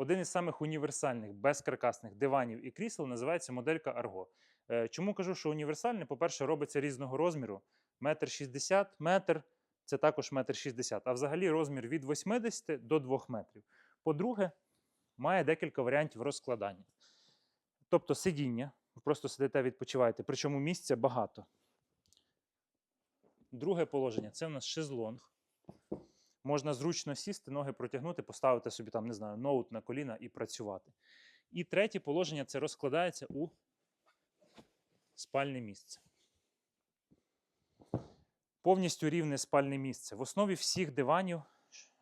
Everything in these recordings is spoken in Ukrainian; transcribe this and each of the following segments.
Один із самих універсальних безкаркасних диванів і крісел називається моделька Argo. Е, Чому кажу, що універсальний? По-перше, робиться різного розміру. Метр шістдесят, метр це також метр шістдесят, а взагалі розмір від 80 до 2 метрів. По-друге, має декілька варіантів розкладання. Тобто сидіння, ви просто сидите, відпочиваєте, причому місця багато. Друге положення це у нас шезлонг. Можна зручно сісти, ноги протягнути, поставити собі там, не знаю, ноут на коліна і працювати. І третє положення це розкладається у спальне місце. Повністю рівне спальне місце. В основі всіх диванів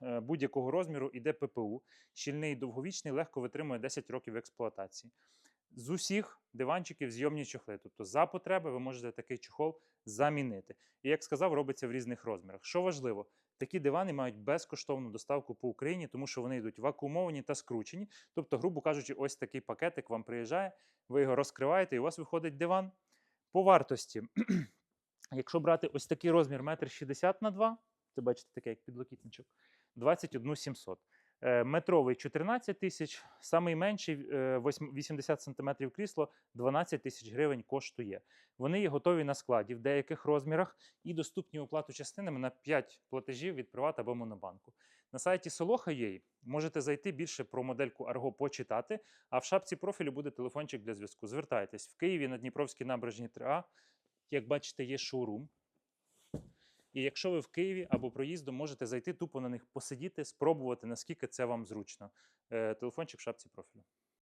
е, будь-якого розміру йде ППУ. Щільний і довговічний, легко витримує 10 років експлуатації. З усіх диванчиків зйомні чохли. Тобто, за потреби ви можете такий чохол замінити. І як сказав, робиться в різних розмірах. Що важливо, такі дивани мають безкоштовну доставку по Україні, тому що вони йдуть вакуумовані та скручені. Тобто, грубо кажучи, ось такий пакетик вам приїжджає, ви його розкриваєте, і у вас виходить диван. По вартості, якщо брати ось такий розмір 1,60 на 2, це бачите таке як підлокітничок, 21 700. Е, Метровий 14 тисяч, самий менший е, 80 см крісло 12 тисяч гривень коштує. Вони є готові на складі в деяких розмірах і доступні оплату частинами на 5 платежів від Приват або Монобанку. На сайті Soloha.ua можете зайти більше про модельку Argo почитати, а в шапці профілю буде телефончик для зв'язку. Звертайтесь в Києві на Дніпровській набережні 3А. Як бачите, є шоурум. І якщо ви в Києві або проїздом, можете зайти тупо на них посидіти, спробувати, наскільки це вам зручно. Е, Телефончик в шапці профілю.